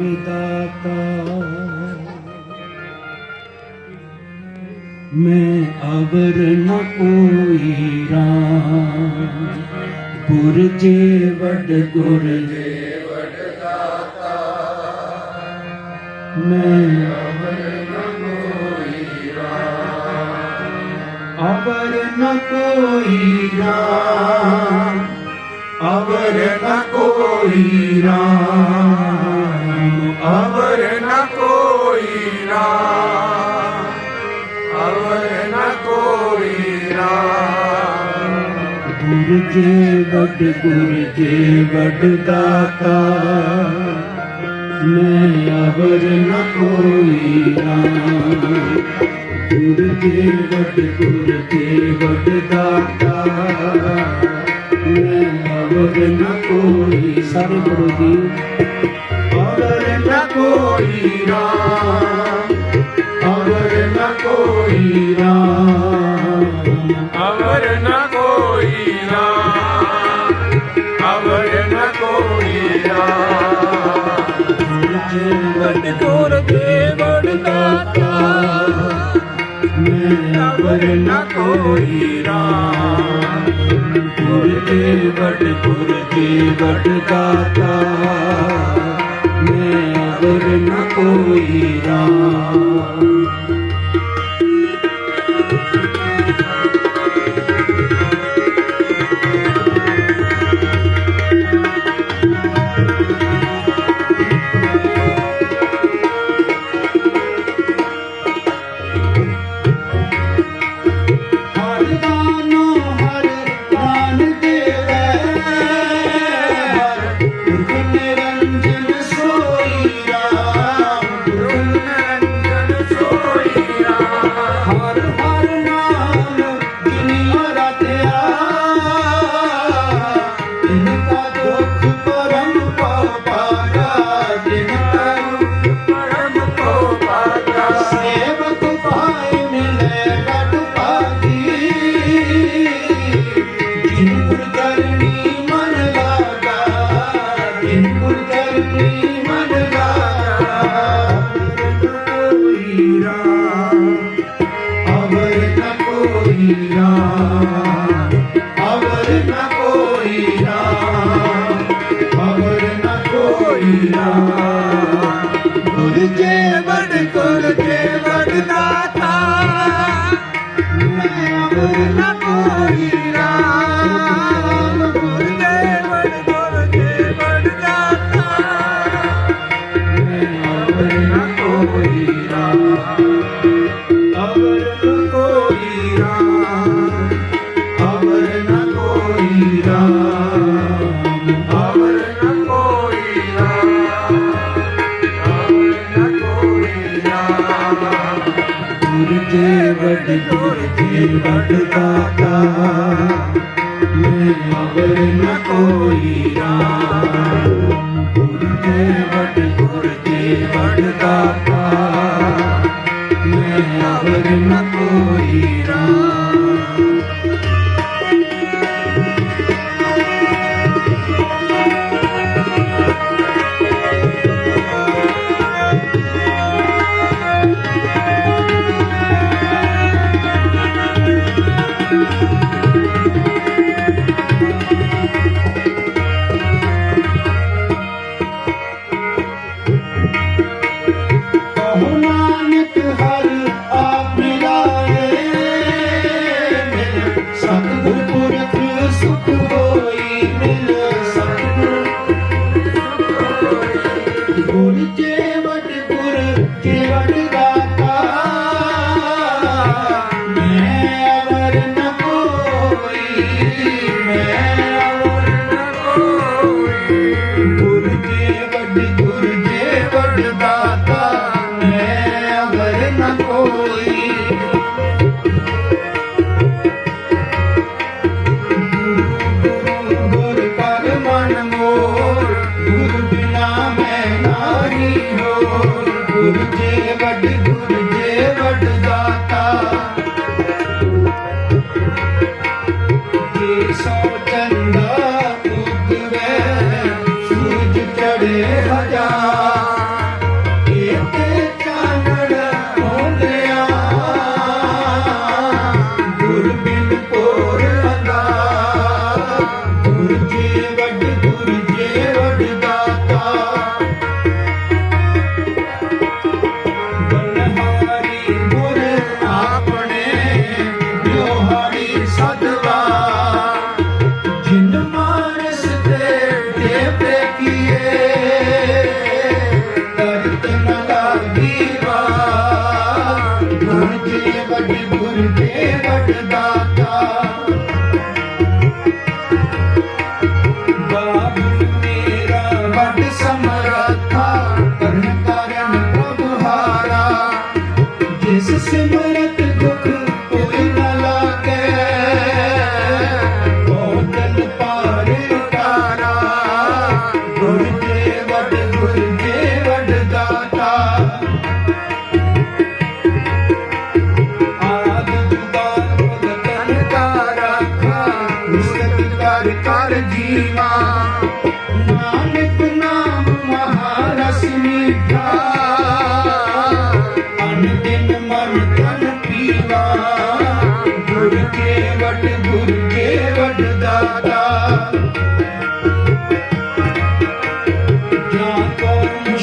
विदाता मैं अवर न कोई राम गुरजे वड गुरजे वड दाता मैं अवर न कोई राम अवर न कोई राम अवर न कोई राम ਅਵਰ ਨ ਕੋਈ ਰਾਮ ਅਵਰ ਨ ਕੋਈ ਰਾਮ ਗੁਰ ਜੀ ਵੱਡ ਗੁਰ ਜੀ ਵੱਡ ਦਾਤਾ, ਮੈਂ ਅਵਰ ਨ ਕੋਈ ਰਾਮ ਗੁਰ ਕੇ ਵੱਡ ਗੁਰ ਕੇ ਵੱਡ ਦਾਤਾ, ਮੈਂ ਅਵਰ ਨ ਕੋਈ। ਸਭ ਗੁਰੂ ਜੀ ਕੋਈ ਰਾਮ ਅਵਰ ਨ ਕੋਈ ਰਾਮ ਅਵਰ ਨ ਕੋਈ ਰਾਮ ਅਵਰ ਨ ਕੋਈ ਰਾਮ ਵਡ ਕੋਰ ਤੇ ਵਡ ਦਾਤਾ ਮੈਂ ਅਵਰ ਨ ਕੋਈ ਰਾਮ ਗੁਰ ਦੇ ਵਡ ਗੁਰ ਦੇ ਵਡ ਦਾਤਾ Kulira. Shira. Radhika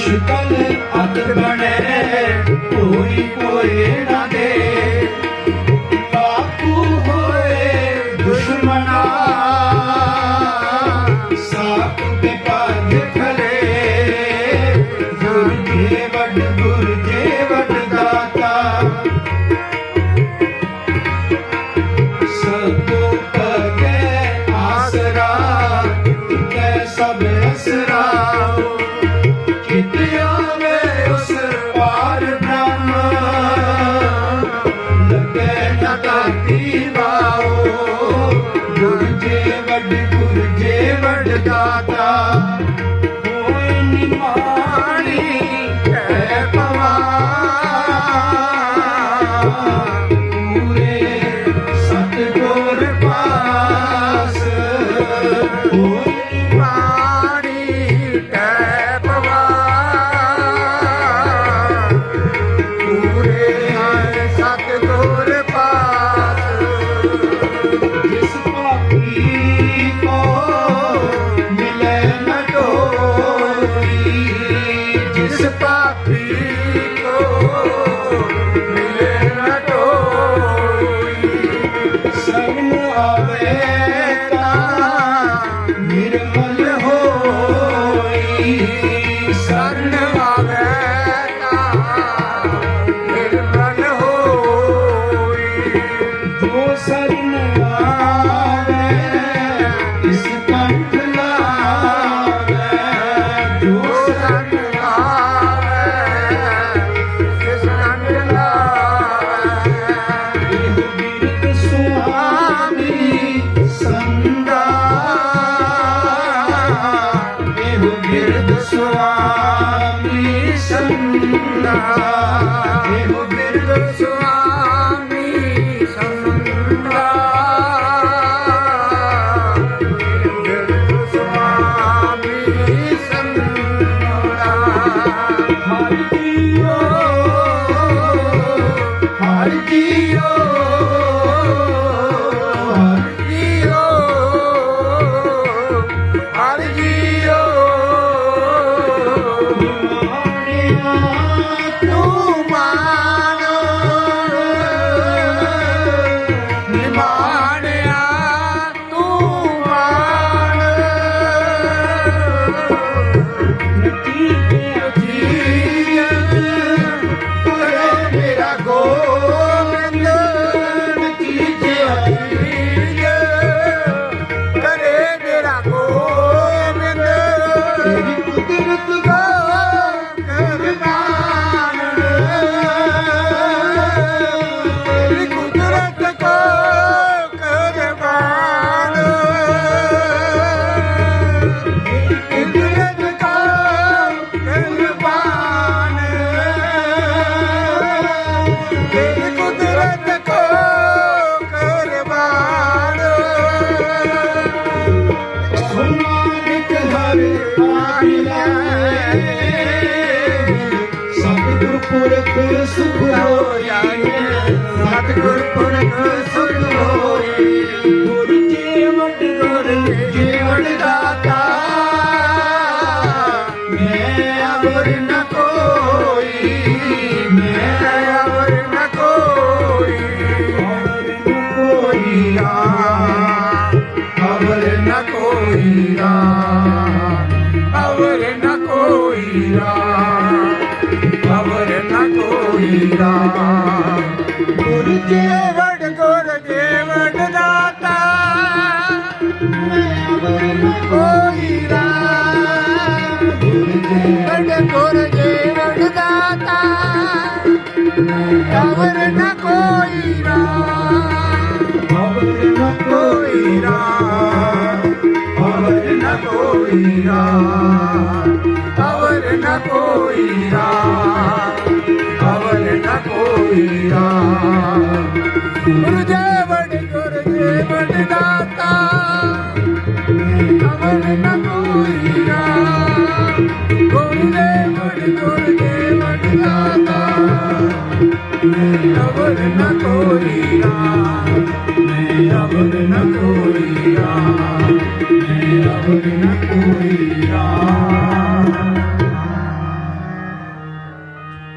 ਮੁਸ਼ਕਲ ਬਣੇ ਕੋਈ ਕੋਈ ਨਾ ਦੇ। Yeah. ਰਾਮ ਗੁਰਜੇ ਦਾਤਾ। ਕੋਈ ਰਾਮ ਗੁਰਜੇ ਦਾਤਾ। ਨਾ ਕੋਈ ਰਾਮ ਕਵਰ ਨਾ ਕੋਈ ਰਾਮ ਨਾ ਕੋਈ ਤੇਰਾ ਗੁਰੂ ਜੀ ਵਡ ਗੁਰ ਜੀ ਵਡ ਦਾਤਾ ਅਵਰ ਨ ਕੋਈ ਰਾ ਗੁਰੂ ਜੀ ਵਡ ਗੁਰ ਜੀ ਵਡ ਦਾਤਾ ਅਵਰ ਨ ਕੋਈ ਰਾ ਮੈਂ ਅਵਰ ਨ ਕੋਈ ਰਾ ਮੈਂ ਅਵਰ ਨ ਕੋਈ ਰਾ